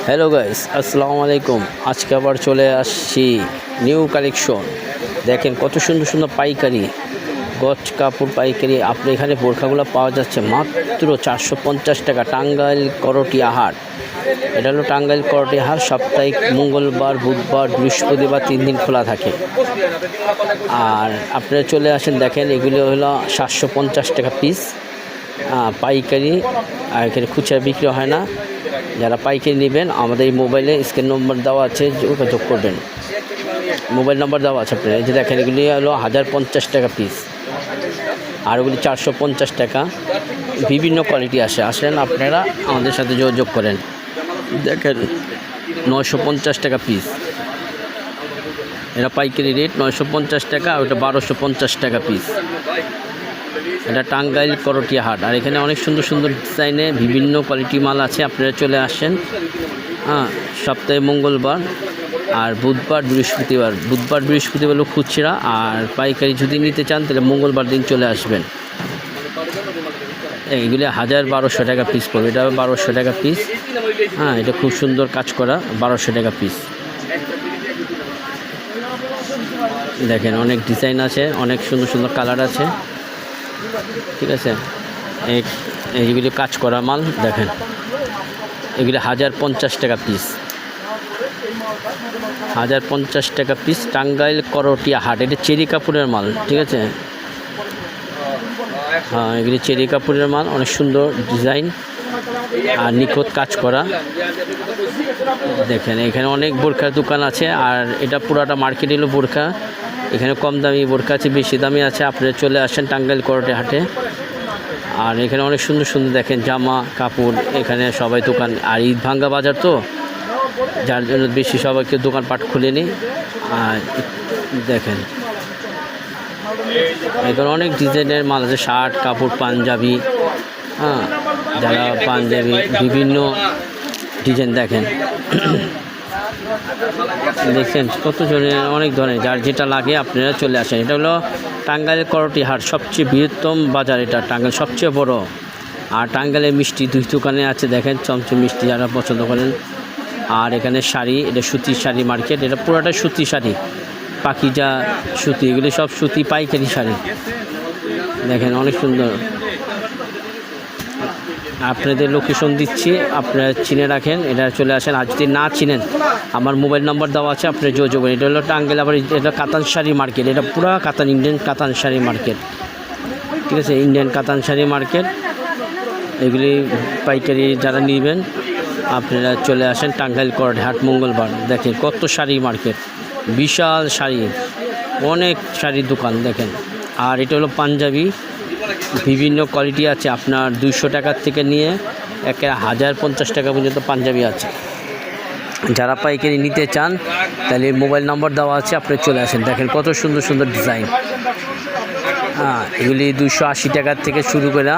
Hello guys আসসালামু আলাইকুম আজকে আবার চলে আসছি নিউ কালেকশন দেখেন কত সুন্দর সুন্দর পাইকারি, গছ কাপড় পাইকারি। আপনি এখানে বোরখাগুলো পাওয়া যাচ্ছে মাত্র চারশো পঞ্চাশ টাকা। টাঙ্গাইল করটিয়া হাট এটা হলো টাঙ্গাইল করটিয়া হাট সাপ্তাহিক মঙ্গলবার, বুধবার, বৃহস্পতিবার তিন দিন খোলা থাকে। আর আপনারা চলে আসেন, দেখেন এগুলো হলো সাতশো পঞ্চাশ টাকা পিস পাইকারি। আর এখানে খুচরা বিক্রি হয় না। যারা পাইকারি নেবেন, আমাদের এই মোবাইলে স্ক্রিন নম্বর দেওয়া আছে, যোগাযোগ করবেন। মোবাইল নম্বর দেওয়া আছে আপনার এই যে দেখেন, এগুলি হলো হাজার পঞ্চাশ টাকা পিস আর ওগুলি চারশো পঞ্চাশ টাকা। বিভিন্ন কোয়ালিটি আসে। আসেন আপনারা আমাদের সাথে যোগাযোগ করেন। দেখেন, নয়শো পঞ্চাশ টাকা পিস এটা পাইকারি রেট নয়শো পঞ্চাশ টাকা ওটা বারোশো পঞ্চাশ টাকা পিস এটা টাঙ্গাইল করটিয়া হাট। আর এখানে অনেক সুন্দর সুন্দর ডিজাইনে বিভিন্ন কোয়ালিটি মাল আছে, আপনারা চলে আসেন। হ্যাঁ সপ্তাহে মঙ্গলবার আর বুধবার বৃহস্পতিবার। বুধবার বৃহস্পতিবার হলো খুচরা, আর পাইকারি যদি নিতে চান, তাহলে মঙ্গলবার দিন চলে আসবেন। এইগুলি হাজার বারোশো টাকা পিস পড়বে। এটা বারোশো টাকা পিস হ্যাঁ এটা খুব সুন্দর কাজ করা, বারোশো টাকা পিস দেখেন, অনেক ডিজাইন আছে, অনেক সুন্দর সুন্দর কালার আছে। ঠিক আছে? এই এইগুলি কাজ করা মাল, দেখেন। এগুলি হাজার পঞ্চাশ টাকা পিস হাজার পঞ্চাশ টাকা পিস টাঙ্গাইল করটিয়া হাট। এটা চেরি কাপড়ের মাল, ঠিক আছে? হ্যাঁ এগুলি চেরি কাপড়ের মাল, অনেক সুন্দর ডিজাইন। আর নিখুঁত কাজ করা। দেখেন, এখানে অনেক বোরখার দোকান আছে, আর এটা পুরাটা মার্কেট এলো বোরখা। এখানে কম দামি বোরখা আছে, বেশি দামি আছে। আপনারা চলে আসেন টাঙ্গাইল করটে হাটে। আর এখানে অনেক সুন্দর সুন্দর দেখেন জামা, কাপড়, এখানে সবাই দোকান। আর ঈদ ভাঙ্গা বাজার তো, যার জন্য বেশি সবাইকে দোকানপাট খুলেনি আর দেখেন, এখানে অনেক ডিজাইনের মাল আছে, শার্ট, কাপড়, পাঞ্জাবি হ্যাঁ যারা পাঞ্জাবি, বিভিন্ন ডিজাইন দেখেন। দেখছেন কত জনের অনেক ধরনের, যার যেটা লাগে আপনারা চলে আসেন। এটা হলো টাঙ্গাইল করটি হাট, সবচেয়ে বৃহত্তম বাজার এটা, টাঙ্গাইল সবচেয়ে বড়। আর টাঙ্গাইলের মিষ্টি দুই দোকানে আছে, দেখেন চমচম মিষ্টি যারা পছন্দ করেন। আর এখানে শাড়ি, এটা সুতির শাড়ি মার্কেট, এটা পুরোটা সুতি শাড়ি। পাখিজা সুতি, এগুলি সব সুতি পাইকারি শাড়ি। দেখেন অনেক সুন্দর। আপনাদের লোকেশন দিচ্ছি, আপনারা চিনে রাখেন এটা চলে আসেন। আর যদি না চিনেন, আমার মোবাইল নম্বর দেওয়া আছে, আপনি যোগাযোগ এটা হলো টাঙ্গেল আবার এটা কাতান শাড়ি মার্কেট এটা পুরো কাতান ইন্ডিয়ান কাতান শাড়ি মার্কেট ঠিক আছে ইন্ডিয়ান কাতান শাড়ি মার্কেট এগুলি পাইকারি যারা নেবেন, আপনারা চলে আসেন টাঙ্গাইল করড হাট মঙ্গলবার। দেখেন কত শাড়ি মার্কেট বিশাল শাড়ি, অনেক শাড়ির দোকান, দেখেন। আর এটা হলো পাঞ্জাবি বিভিন্ন কোয়ালিটি আছে। আপনার দুইশো টাকার থেকে নিয়ে একে হাজার পঞ্চাশ টাকা পর্যন্ত পাঞ্জাবি আছে। যারা পাইকারি নিতে চান, তাহলে মোবাইল নম্বর দেওয়া আছে, আপনি চলে আসেন। দেখেন কত সুন্দর সুন্দর ডিজাইন হ্যাঁ এগুলি দুশো আশি টাকার থেকে শুরু করে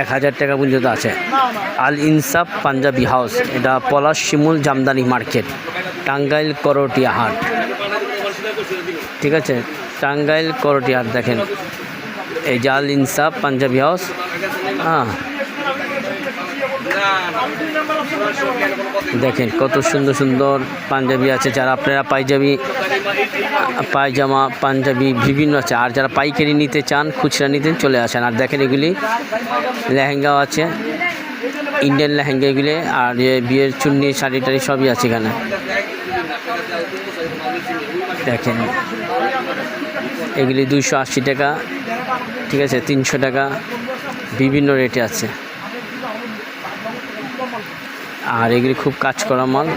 এক হাজার টাকা পর্যন্ত আছে। আল ইনসাফ পাঞ্জাবি হাউস, এটা পলাশ শিমুল জামদানি মার্কেট, টাঙ্গাইল করটিয়া হাট ঠিক আছে? টাঙ্গাইল করটিয়া হাট দেখেন। যে ইনসাফ, পাঞ্জাবি হাউস। হ্যাঁ। দেখেন কত সুন্দর সুন্দর পাঞ্জাবি আছে, যারা আপনারা পাইজাবি, পায়জামা, পাঞ্জাবি বিভিন্ন আছে, আর যারা পাইকারি নিতে চান, খুচরা নিতে চলে আসেন। আর দেখেন এগুলি লেহেঙ্গাও আছে, ইন্ডিয়ান লেহেঙ্গা এগুলি, আর বিয়ের চুন্নি, শাড়ি টাড়ি সবই আছে এখানে। দেখেন, এগুলি দুইশো আশি টাকা ঠিক আছে, তিনশো টাকা বিভিন্ন রেটে আছে। আর এগুলি খুব কাজ করা মাল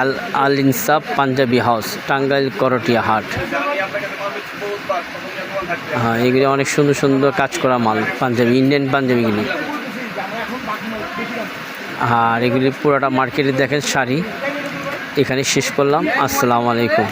আল আল ইনসাফ পাঞ্জাবি হাউস, টাঙ্গাইল করটিয়া হাট। হ্যাঁ এগুলি অনেক সুন্দর সুন্দর কাজ করা মাল, পাঞ্জাবি, ইন্ডিয়ান পাঞ্জাবিগুলি। আর এগুলি পুরোটা মার্কেটে দেখেন শাড়ি। এখানে শেষ করলাম। আসসালামু আলাইকুম।